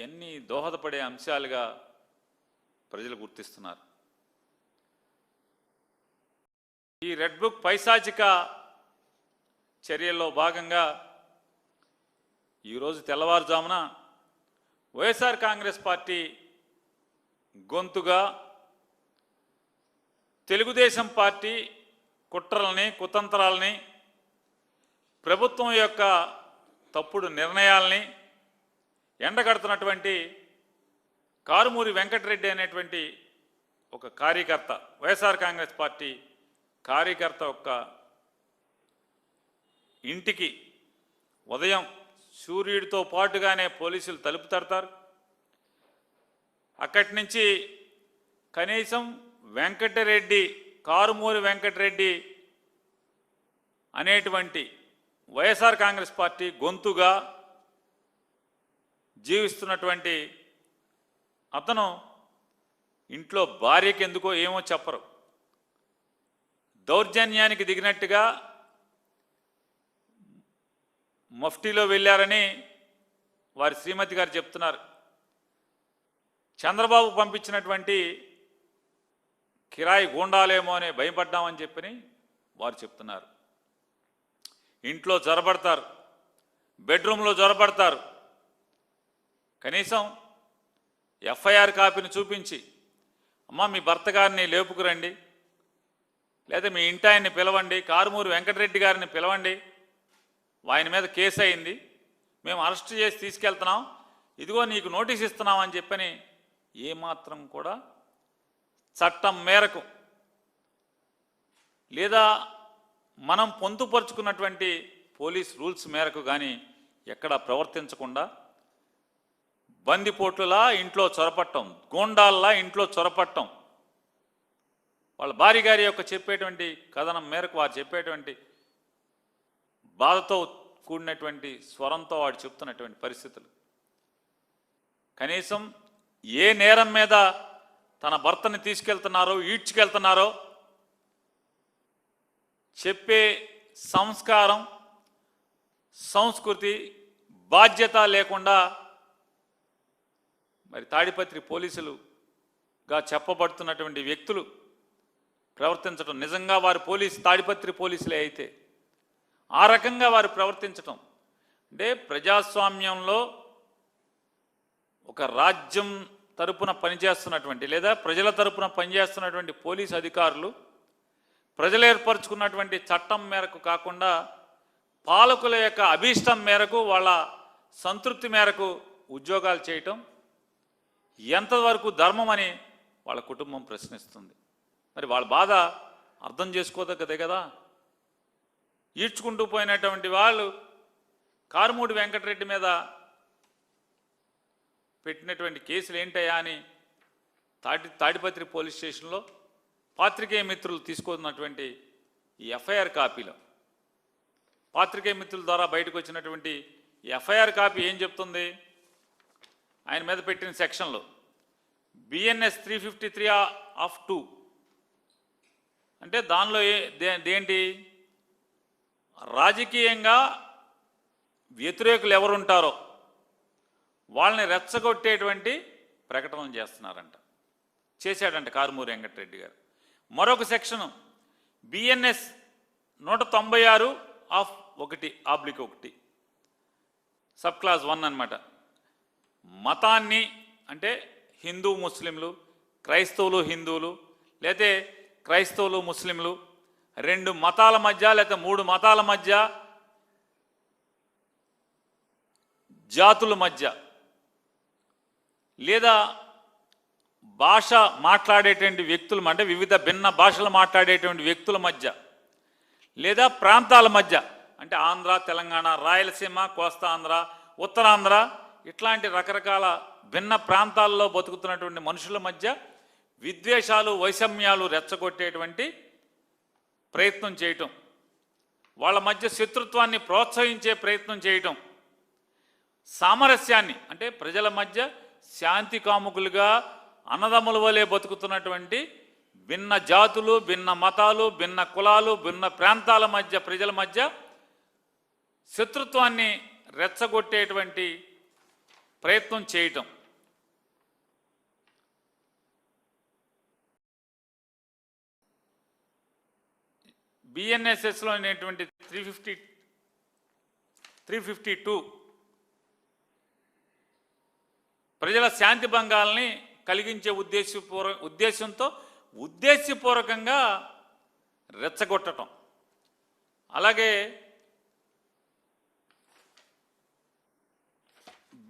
ఇవన్నీ దోహదపడే అంశాలుగా ప్రజలు గుర్తిస్తున్నారు. ఈ రెడ్ బుక్ పైశాచిక చర్యల్లో భాగంగా ఈరోజు తెల్లవారుజామున వైఎస్ఆర్ కాంగ్రెస్ పార్టీ గొంతుగా తెలుగుదేశం పార్టీ కుట్రలని కుతంత్రాలని ప్రభుత్వం యొక్క తప్పుడు నిర్ణయాల్ని ఎండగడుతున్నటువంటి కారుమూరి వెంకటరెడ్డి అనేటువంటి ఒక కార్యకర్త వైఎస్ఆర్ కాంగ్రెస్ పార్టీ కార్యకర్త యొక్క ఇంటికి ఉదయం సూర్యుడితో పాటుగానే పోలీసులు తలుపు తడతారు. అక్కడి నుంచి కనీసం వెంకటరెడ్డి కారుమూరి వెంకటరెడ్డి అనేటువంటి వైఎస్ఆర్ కాంగ్రెస్ పార్టీ గొంతుగా జీవిస్తున్నటువంటి అతను ఇంట్లో భార్యకి ఎందుకో ఏమో చెప్పరు. దౌర్జన్యానికి దిగినట్టుగా మఫ్టీలో వెళ్ళారని వారి శ్రీమతి గారు చెప్తున్నారు. చంద్రబాబు పంపించినటువంటి కిరాయి గూండాలేమో అని భయపడ్డామని చెప్పని వారు చెప్తున్నారు. ఇంట్లో జొరబడతారు. బెడ్రూమ్లో జొరబడతారు. కనీసం ఎఫ్ఐఆర్ కాపీని చూపించి అమ్మ మీ భర్త గారిని లేపుకురండి. లేదా మీ ఇంటాయన్ని పిలవండి. కారుమూరు వెంకటరెడ్డి గారిని పిలవండి. ఆయన మీద కేసు అయింది. మేము అరెస్ట్ చేసి తీసుకెళ్తున్నాం. ఇదిగో నీకు నోటీస్ ఇస్తున్నాం అని చెప్పని ఏమాత్రం కూడా చట్టం మేరకు లేదా మనం పొందుపరుచుకున్నటువంటి పోలీస్ రూల్స్ మేరకు కానీ ఎక్కడ ప్రవర్తించకుండా బందిపోట్లులా ఇంట్లో చొరపట్టం గోండాల్లా ఇంట్లో చొరపట్టం. వాళ్ళ భార్య గారి యొక్క చెప్పేటువంటి కథనం మేరకు వారు చెప్పేటువంటి బాధతో కూడినటువంటి స్వరంతో వాడు చెప్తున్నటువంటి పరిస్థితులు. కనీసం ఏ నేరం మీద తన భర్తని తీసుకెళ్తున్నారో ఈడ్చుకెళ్తున్నారో చెప్పే సంస్కారం సంస్కృతి బాధ్యత లేకుండా మరి తాడిపత్రి పోలీసులుగా చెప్పబడుతున్నటువంటి వ్యక్తులు ప్రవర్తించడం నిజంగా వారు పోలీసు తాడిపత్రి పోలీసులే అయితే ఆ రకంగా వారు ప్రవర్తించటం అంటే ప్రజాస్వామ్యంలో ఒక రాజ్యం తరపున పనిచేస్తున్నటువంటి లేదా ప్రజల తరపున పనిచేస్తున్నటువంటి పోలీసు అధికారులు ప్రజలు ఏర్పరచుకున్నటువంటి చట్టం మేరకు కాకుండా పాలకుల యొక్క అభీష్టం మేరకు వాళ్ళ సంతృప్తి మేరకు ఉద్యోగాలు చేయటం ఎంతవరకు ధర్మం అని వాళ్ళ కుటుంబం ప్రశ్నిస్తుంది. మరి వాళ్ళ బాధ అర్థం చేసుకోదగ్గదే కదా. ఈడ్చుకుంటూ పోయినటువంటి వాళ్ళు కారుమూడి వెంకటరెడ్డి మీద పెట్టినటువంటి కేసులు ఏంటయ్యా అని తాటి తాడిపత్రి పోలీస్ స్టేషన్లో పాత్రికేయ మిత్రులు తీసుకున్నటువంటి ఈ ఎఫ్ఐఆర్ కాపీలో. పాత్రికేయ మిత్రుల ద్వారా బయటకు వచ్చినటువంటి ఎఫ్ఐఆర్ కాపీ ఏం చెప్తుంది? ఆయన మీద పెట్టిన సెక్షన్లో. BNS three fifty three of two అంటే దానిలో ఏ దే- దేంటి? రాజకీయంగా వ్యతిరేకులు ఎవరుంటారో వాళ్ళని రెచ్చగొట్టేటువంటి ప్రకటనలు చేస్తున్నారంట. చేశాడంట కారుమూరి వెంకటరెడ్డి గారు. మరొక సెక్షను బిఎన్ఎస్ నూట తొంభై ఆరు ఆఫ్ ఒకటి ఆబ్లిక్ ఒకటి. సబ్ క్లాస్ వన్ అన్నమాట. మతాన్ని అంటే హిందూ ముస్లింలు క్రైస్తవులు హిందువులు లేతే క్రైస్తవులు ముస్లింలు రెండు మతాల మధ్య లేక మూడు మతాల మధ్య జాతుల మధ్య లేదా భాష మాట్లాడేటువంటి వ్యక్తుల అంటే వివిధ భిన్న భాషలు మాట్లాడేటువంటి వ్యక్తుల మధ్య లేదా ప్రాంతాల మధ్య అంటే ఆంధ్ర తెలంగాణ రాయలసీమ కోస్తా ఆంధ్ర ఉత్తరాంధ్ర ఇట్లాంటి రకరకాల భిన్న ప్రాంతాల్లో బతుకుతున్నటువంటి మనుషుల మధ్య విద్వేషాలు వైషమ్యాలు రెచ్చగొట్టేటువంటి ప్రయత్నం చేయటం. వాళ్ళ మధ్య శత్రుత్వాన్ని ప్రోత్సహించే ప్రయత్నం చేయటం. సామరస్యాన్ని అంటే ప్రజల మధ్య శాంతి కాముకులుగా అన్నదమ్ముల వలె బతుకుతున్నటువంటి భిన్న జాతులు భిన్న మతాలు భిన్న కులాలు భిన్న ప్రాంతాల మధ్య ప్రజల మధ్య శత్రుత్వాన్ని రెచ్చగొట్టేటువంటి ప్రయత్నం చేయటం. బిఎన్ఎస్ఎస్లో అనేటువంటి three fifty three fifty two ప్రజల శాంతి భంగాల్ని కలిగించే ఉద్దేశపూర్వ ఉద్దేశంతో ఉద్దేశపూర్వకంగా రెచ్చగొట్టడం అలాగే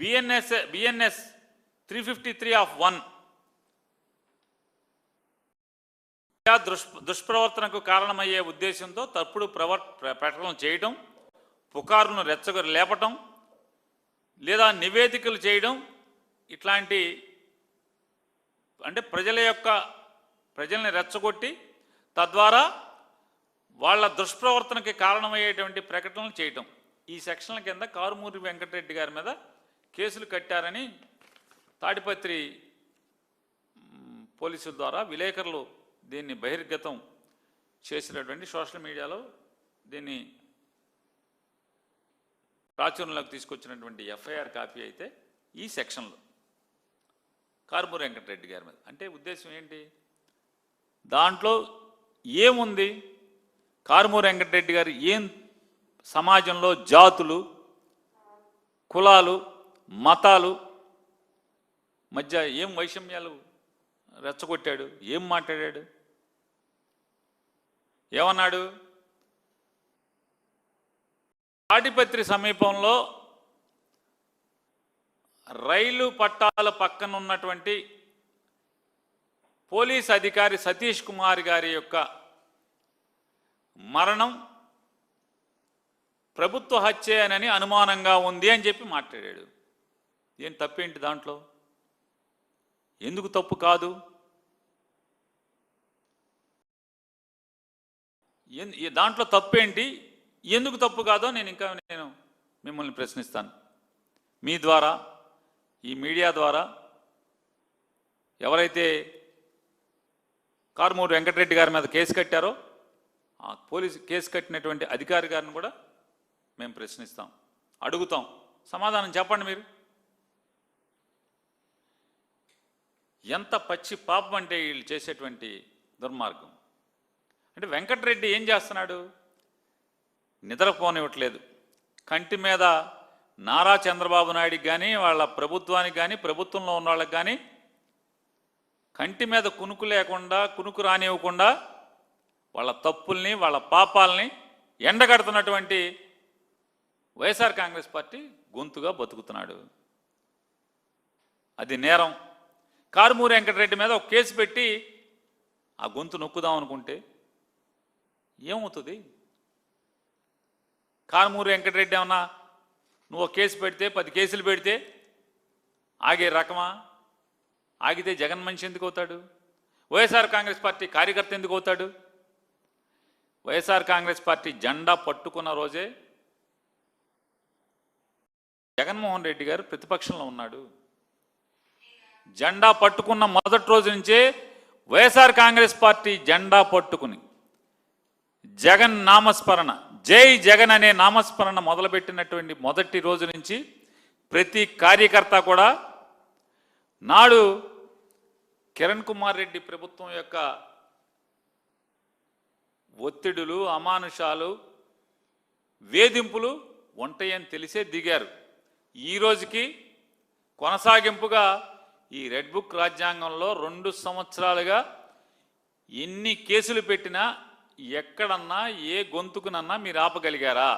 BNS BNS three fifty three of one దుష్ దుష్ప్రవర్తనకు కారణమయ్యే ఉద్దేశంతో తప్పుడు ప్రవర్ ప్రకటనలు చేయడం పుకారును రెచ్చగొ లేపటం లేదా నివేదికలు చేయడం ఇట్లాంటి అంటే ప్రజల యొక్క ప్రజల్ని రెచ్చగొట్టి తద్వారా వాళ్ళ దుష్ప్రవర్తనకి కారణమయ్యేటువంటి ప్రకటనలు చేయటం. ఈ సెక్షన్ల కింద కారుమూరి వెంకటరెడ్డి గారి మీద కేసులు కట్టారని తాడిపత్రి పోలీసుల ద్వారా విలేకరులు దీన్ని బహిర్గతం చేసినటువంటి సోషల్ మీడియాలో దీన్ని ప్రాచుర్యంలోకి తీసుకొచ్చినటువంటి ఎఫ్ఐఆర్ కాపీ అయితే ఈ సెక్షన్లో. కారుమూరి వెంకటరెడ్డి గారి మీద. అంటే ఉద్దేశం ఏంటి? దాంట్లో ఏముంది? కారుమూరి వెంకటరెడ్డి గారు ఏం సమాజంలో జాతులు కులాలు మతాలు మధ్య ఏం వైషమ్యాలు రెచ్చగొట్టాడు? ఏం మాట్లాడాడు? ఏమన్నాడు? తాటిపత్రి సమీపంలో రైలు పట్టాల పక్కన ఉన్నటువంటి పోలీస్ అధికారి సతీష్ కుమార్ గారి యొక్క మరణం ప్రభుత్వ హత్యేనని అనుమానంగా ఉంది అని చెప్పి మాట్లాడాడు. ఏం తప్పేంటి దాంట్లో? ఎందుకు తప్పు కాదు? దాంట్లో తప్పేంటి? ఎందుకు తప్పు కాదో నేను ఇంకా నేను మిమ్మల్ని ప్రశ్నిస్తాను. మీ ద్వారా ఈ మీడియా ద్వారా ఎవరైతే కారుమూరు వెంకటరెడ్డి గారి మీద కేసు కట్టారో ఆ పోలీసు కేసు కట్టినటువంటి అధికారి గారిని కూడా మేము ప్రశ్నిస్తాం అడుగుతాం. సమాధానం చెప్పండి మీరు. ఎంత పచ్చి పాపం అంటే వీళ్ళు చేసేటువంటి దుర్మార్గం. అంటే వెంకటరెడ్డి ఏం చేస్తున్నాడు? నిద్రపోనివ్వట్లేదు. కంటి మీద నారా చంద్రబాబు నాయుడికి కానీ వాళ్ళ ప్రభుత్వానికి కానీ ప్రభుత్వంలో ఉన్న వాళ్ళకి కానీ కంటి మీద కునుకు లేకుండా కునుకు రానివ్వకుండా వాళ్ళ తప్పుల్ని వాళ్ళ పాపాలని ఎండగడుతున్నటువంటి వైఎస్ఆర్ కాంగ్రెస్ పార్టీ గొంతుగా బతుకుతున్నాడు. అది నేరం. కారుమూరి వెంకటరెడ్డి మీద ఒక కేసు పెట్టి ఆ గొంతు నొక్కుదాం అనుకుంటే ఏమవుతుంది? కారుమూరి వెంకటరెడ్డి ఏమన్నా నువ్వు ఒక కేసు పెడితే పది కేసులు పెడితే ఆగే రకమా? ఆగితే జగన్ మనిషి ఎందుకు అవుతాడు? వైఎస్ఆర్ కాంగ్రెస్ పార్టీ కార్యకర్త ఎందుకు అవుతాడు? వైఎస్ఆర్ కాంగ్రెస్ పార్టీ జెండా పట్టుకున్న రోజే జగన్మోహన్ రెడ్డి గారు ప్రతిపక్షంలో ఉన్నాడు. జెండా పట్టుకున్న మొదటి రోజు నుంచే వైఎస్ఆర్ కాంగ్రెస్ పార్టీ జెండా పట్టుకుని జగన్ నామస్మరణ జై జగన్ అనే నామస్మరణ మొదలుపెట్టినటువంటి మొదటి రోజు నుంచి ప్రతి కార్యకర్త కూడా నాడు కిరణ్ కుమార్ రెడ్డి ప్రభుత్వం యొక్క ఒత్తిడులు అమానుషాలు వేధింపులు ఉంటాయని తెలిసే దిగారు. ఈ రోజుకి కొనసాగింపుగా ఈ రెడ్ బుక్ రాజ్యాంగంలో రెండు సంవత్సరాలుగా ఎన్ని కేసులు పెట్టినా ఎక్కడన్నా ఏ గొంతుకునన్నా మీరు ఆపగలిగారా?